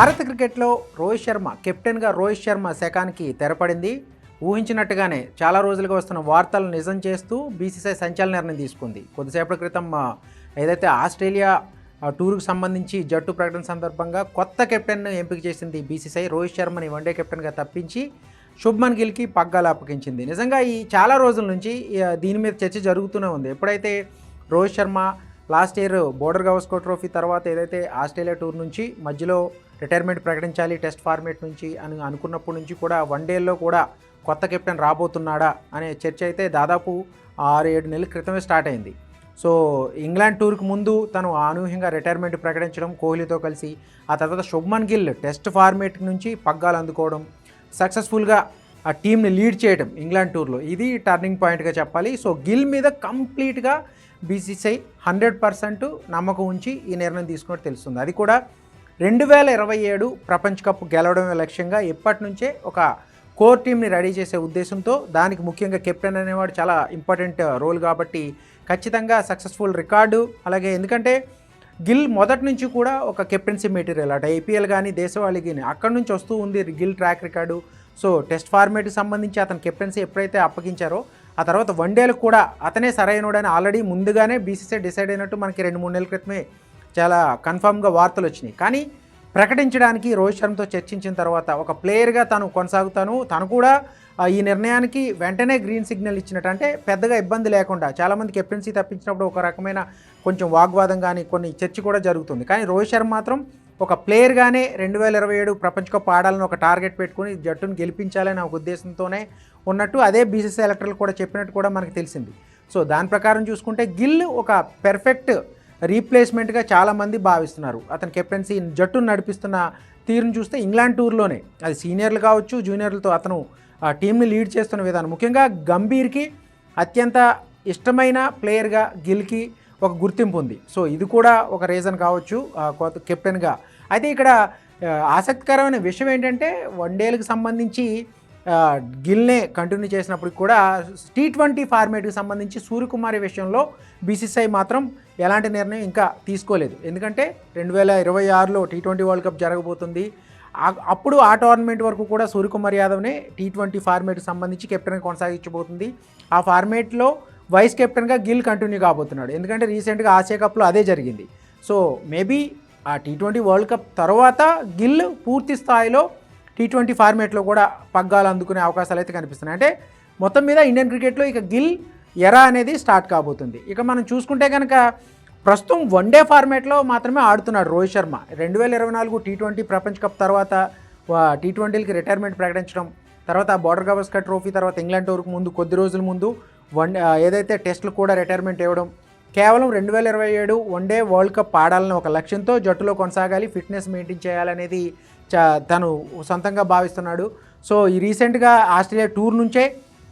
భారత క్రికెట్లో రోహిత్ శర్మ కెప్టెన్గా రోహిత్ శర్మ శకానికి తెరపడింది. ఊహించినట్టుగానే చాలా రోజులుగా వస్తున్న వార్తలను నిజం చేస్తూ బీసీసీఐ సంచలన నిర్ణయం తీసుకుంది. కొద్దిసేపటి క్రితం ఏదైతే ఆస్ట్రేలియా టూర్కు సంబంధించి జట్టు ప్రకటన సందర్భంగా కొత్త కెప్టెన్ను ఎంపిక చేసింది బీసీసీఐ రోహిత్ శర్మని వన్డే కెప్టెన్గా తప్పించి శుభ్మన్ గిల్కి పగ్గాలు అప్పగించింది. నిజంగా ఈ చాలా రోజుల నుంచి దీని మీద చర్చ జరుగుతూనే ఉంది. ఎప్పుడైతే Rohit Sharma last year Border Gavaskar trophy తర్వాత ఏదైతే ఆస్ట్రేలియా టూర్ నుంచి మధ్యలో రిటైర్మెంట్ ప్రకటించాలి టెస్ట్ ఫార్మేట్ నుంచి అని అనుకున్నప్పటి నుంచి కూడా వన్ డేలో కూడా కొత్త కెప్టెన్ రాబోతున్నాడా అనే చర్చ అయితే దాదాపు ఆరు ఏడు నెలల క్రితమే స్టార్ట్ అయింది. సో ఇంగ్లాండ్ టూర్కి ముందు తను అనూహ్యంగా రిటైర్మెంట్ ప్రకటించడం కోహ్లీతో కలిసి ఆ తర్వాత శుభ్మన్ గిల్ టెస్ట్ ఫార్మేట్ నుంచి పగ్గాలు అందుకోవడం సక్సెస్ఫుల్గా ఆ టీంని లీడ్ చేయడం ఇంగ్లాండ్ టూర్లో. ఇది టర్నింగ్ పాయింట్గా చెప్పాలి. సో గిల్ మీద కంప్లీట్గా బీసీసీఐ హండ్రెడ్ పర్సెంట్ నమ్మకం ఉంచి ఈ నిర్ణయం తీసుకున్నట్టు తెలుస్తుంది. అది కూడా రెండు వేల ఇరవై ఏడు ప్రపంచ కప్ గెలవడమే లక్ష్యంగా ఎప్పటి నుంచే ఒక కోర్ టీంని రెడీ చేసే ఉద్దేశంతో దానికి ముఖ్యంగా కెప్టెన్ అనేవాడు చాలా ఇంపార్టెంట్ రోల్ కాబట్టి ఖచ్చితంగా సక్సెస్ఫుల్ రికార్డు. అలాగే ఎందుకంటే గిల్ మొదటి నుంచి కూడా ఒక కెప్టెన్సీ మెటీరియల్ అటు. ఐపీఎల్ కానీ దేశవాళీ కానీ అక్కడి నుంచి వస్తూ ఉంది Gill track record. So test ఫార్మేట్కి సంబంధించి అతను కెప్టెన్సీ ఎప్పుడైతే అప్పగించారో ఆ తర్వాత వన్డేలకు కూడా అతనే సరైనడని ఆల్రెడీ ముందుగానే బీసీసీ డిసైడ్ అయినట్టు మనకి రెండు మూడు నెలల క్రితమే చాలా కన్ఫామ్గా వార్తలు వచ్చినాయి. కానీ ప్రకటించడానికి రోహిత్ శర్మతో చర్చించిన తర్వాత ఒక ప్లేయర్గా తను కొనసాగుతాను. తను కూడా ఈ నిర్ణయానికి వెంటనే గ్రీన్ సిగ్నల్ ఇచ్చినట్టు. అంటే పెద్దగా ఇబ్బంది లేకుండా చాలామంది కెప్టెన్సీ తప్పించినప్పుడు ఒక రకమైన కొంచెం వాగ్వాదం కానీ కొన్ని చర్చ కూడా జరుగుతుంది. కానీ రోహిత్ శర్మ మాత్రం ఒక ప్లేయర్గానే రెండు వేల ఇరవై ఏడు ప్రపంచ కప్ ఆడాలని ఒక టార్గెట్ పెట్టుకుని జట్టును గెలిపించాలని ఒక ఉద్దేశంతోనే ఉన్నట్టు అదే బీసీసీ ఎలక్టర్లు కూడా చెప్పినట్టు కూడా మనకు తెలిసింది. సో దాని ప్రకారం చూసుకుంటే గిల్ ఒక పెర్ఫెక్ట్ రీప్లేస్మెంట్గా చాలామంది భావిస్తున్నారు. అతని కెప్టెన్సీ జట్టును నడిపిస్తున్న తీరును చూస్తే ఇంగ్లాండ్ టూర్లోనే. అది సీనియర్లు కావచ్చు జూనియర్లతో అతను ఆ టీంని లీడ్ చేస్తున్న విధానం. ముఖ్యంగా గంభీర్కి అత్యంత ఇష్టమైన ప్లేయర్గా గిల్కి ఒక గుర్తింపు ఉంది. సో ఇది కూడా ఒక రీజన్ కావచ్చు కొత్త కెప్టెన్గా. అయితే ఇక్కడ ఆసక్తికరమైన విషయం ఏంటంటే వన్డేలకు సంబంధించి గిల్నే కంటిన్యూ చేసినప్పుడు కూడా టీ ట్వంటీ ఫార్మేట్కి సంబంధించి సూర్యకుమారి విషయంలో బీసీసీఐ మాత్రం ఎలాంటి నిర్ణయం ఇంకా తీసుకోలేదు. ఎందుకంటే రెండు వేల ఇరవై ఆరులో టీ ట్వంటీ వరల్డ్ కప్ జరగబోతుంది. అప్పుడు ఆ టోర్నమెంట్ వరకు కూడా సూర్యకుమార్ యాదవ్నే టీ ట్వంటీ ఫార్మేట్కి సంబంధించి కెప్టెన్ కొనసాగించబోతుంది. ఆ ఫార్మేట్లో వైస్ కెప్టెన్గా గిల్ కంటిన్యూ కాబోతున్నాడు. ఎందుకంటే రీసెంట్గా ఆసియా కప్లో అదే జరిగింది. సో మేబీ ఆ టీ ట్వంటీ వరల్డ్ కప్ తర్వాత గిల్ పూర్తి స్థాయిలో టీ ట్వంటీ ఫార్మేట్లో కూడా పగ్గాలు అందుకునే అవకాశాలు అయితే కనిపిస్తున్నాయి. అంటే మొత్తం మీద ఇండియన్ క్రికెట్లో ఇక గిల్ ఎరా అనేది స్టార్ట్ కాబోతుంది. ఇక మనం చూసుకుంటే కనుక ప్రస్తుతం వన్డే ఫార్మేట్లో మాత్రమే ఆడుతున్నాడు రోహిత్ శర్మ. రెండు వేల ఇరవై నాలుగు టీ ట్వంటీ ప్రపంచ కప్ తర్వాత టీ ట్వంటీలకి రిటైర్మెంట్ ప్రకటించడం తర్వాత బార్డర్ గవస్కర్ ట్రోఫీ తర్వాత ఇంగ్లాండ్ టూర్కు ముందు కొద్ది రోజుల ముందు వన్ ఏదైతే టెస్టులు కూడా రిటైర్మెంట్ ఇవ్వడం కేవలం రెండు వేల ఇరవై ఏడు వన్డే వరల్డ్ కప్ ఆడాలని ఒక లక్ష్యంతో జట్టులో కొనసాగాలి ఫిట్నెస్ మెయింటైన్ చేయాలనేది చా తను సొంతంగా భావిస్తున్నాడు. సో ఈ రీసెంట్గా ఆస్ట్రేలియా టూర్ నుంచే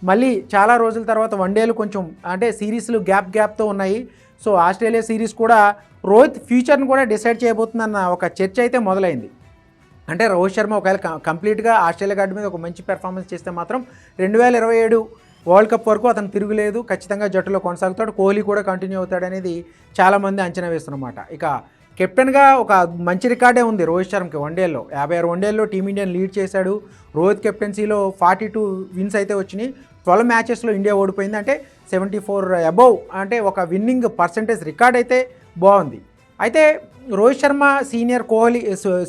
మళ్ళీ చాలా రోజుల తర్వాత వన్డేలు కొంచెం అంటే సిరీస్లు గ్యాప్ గ్యాప్తో ఉన్నాయి. సో ఆస్ట్రేలియా సిరీస్ కూడా రోహిత్ ఫ్యూచర్ని కూడా డిసైడ్ చేయబోతుందన్న ఒక చర్చ అయితే మొదలైంది. అంటే రోహిత్ శర్మ ఒకవేళ కంప్లీట్గా ఆస్ట్రేలియా గడ్డ మీద ఒక మంచి పెర్ఫార్మెన్స్ చేస్తే మాత్రం రెండు వేల ఇరవై ఏడు వరల్డ్ కప్ వరకు అతను తిరుగులేదు ఖచ్చితంగా జట్టులో కొనసాగుతాడు కోహ్లీ కూడా కంటిన్యూ అవుతాడు అనేది చాలామంది అంచనా వేస్తున్నమాట. ఇక కెప్టెన్గా ఒక మంచి రికార్డే ఉంది రోహిత్ శర్మకి వన్డేల్లో యాభై ఆరు వన్డేల్లో టీమిండియాని లీడ్ చేశాడు. రోహిత్ కెప్టెన్సీలో ఫార్టీ టూ విన్స్ అయితే వచ్చినాయి. ట్వెల్వ్ మ్యాచెస్లో ఇండియా ఓడిపోయింది. అంటే సెవెంటీ ఫోర్ అబౌవ్ అంటే ఒక విన్నింగ్ పర్సంటేజ్ రికార్డ్ అయితే బాగుంది. అయితే రోహిత్ శర్మ సీనియర్ కోహ్లీ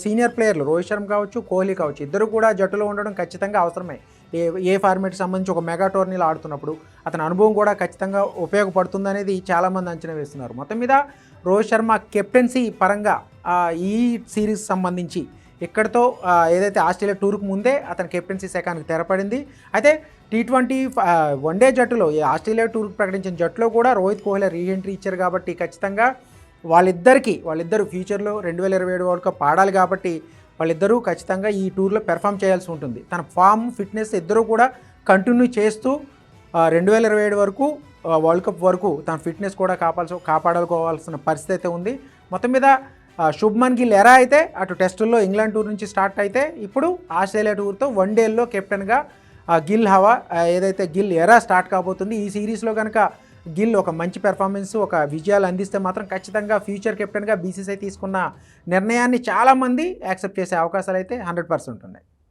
సీనియర్ ప్లేయర్లు రోహిత్ శర్మ కావచ్చు కోహ్లీ కావచ్చు ఇద్దరు కూడా జట్టులో ఉండడం ఖచ్చితంగా అవసరమే. ఏ ఏ ఫార్మేట్కి సంబంధించి ఒక మెగా టోర్నీలు ఆడుతున్నప్పుడు అతని అనుభవం కూడా ఖచ్చితంగా ఉపయోగపడుతుందనేది చాలామంది అంచనా వేస్తున్నారు. మొత్తం మీద రోహిత్ శర్మ కెప్టెన్సీ పరంగా ఈ సిరీస్ సంబంధించి ఇక్కడితో ఏదైతే ఆస్ట్రేలియా టూర్కు ముందే అతని కెప్టెన్సీ శకానికి తెరపడింది. అయితే టీ ట్వంటీ వన్డే జట్టులో ఈ ఆస్ట్రేలియా టూర్కి ప్రకటించిన జట్టులో కూడా రోహిత్ కోహ్లీ రీఎంట్రీ ఇచ్చారు కాబట్టి ఖచ్చితంగా వాళ్ళిద్దరికీ వాళ్ళిద్దరు ఫ్యూచర్లో రెండు వేల ఇరవై ఏడు వరల్డ్ కప్ ఆడాలి కాబట్టి వాళ్ళిద్దరూ ఖచ్చితంగా ఈ టూర్లో పెర్ఫామ్ చేయాల్సి ఉంటుంది. తన ఫామ్ ఫిట్నెస్ ఇద్దరూ కూడా కంటిన్యూ చేస్తూ రెండు వేల ఇరవై ఏడు వరకు వరల్డ్ కప్ వరకు తన ఫిట్నెస్ కూడా కాపాల్సి కాపాడుకోవాల్సిన పరిస్థితి అయితే ఉంది. మొత్తం మీద శుభ్మన్ గిల్ ఎరా అయితే అటు టెస్టుల్లో ఇంగ్లాండ్ టూర్ నుంచి స్టార్ట్ అయితే ఇప్పుడు ఆస్ట్రేలియా టూర్తో వన్ డేల్లో కెప్టెన్గా గిల్ హవా ఏదైతే గిల్ ఎరా స్టార్ట్ కాబోతుంది ఈ సిరీస్లో కనుక గిల్ ఒక మంచి పెర్ఫార్మెన్స్ ఒక విజయాలు అందిస్తే మాత్రం ఖచ్చితంగా ఫ్యూచర్ కెప్టెన్గా బీసీసీఐ తీసుకున్న నిర్ణయాన్ని చాలామంది యాక్సెప్ట్ చేసే అవకాశాలు అయితే హండ్రెడ్ పర్సెంట్ ఉన్నాయి.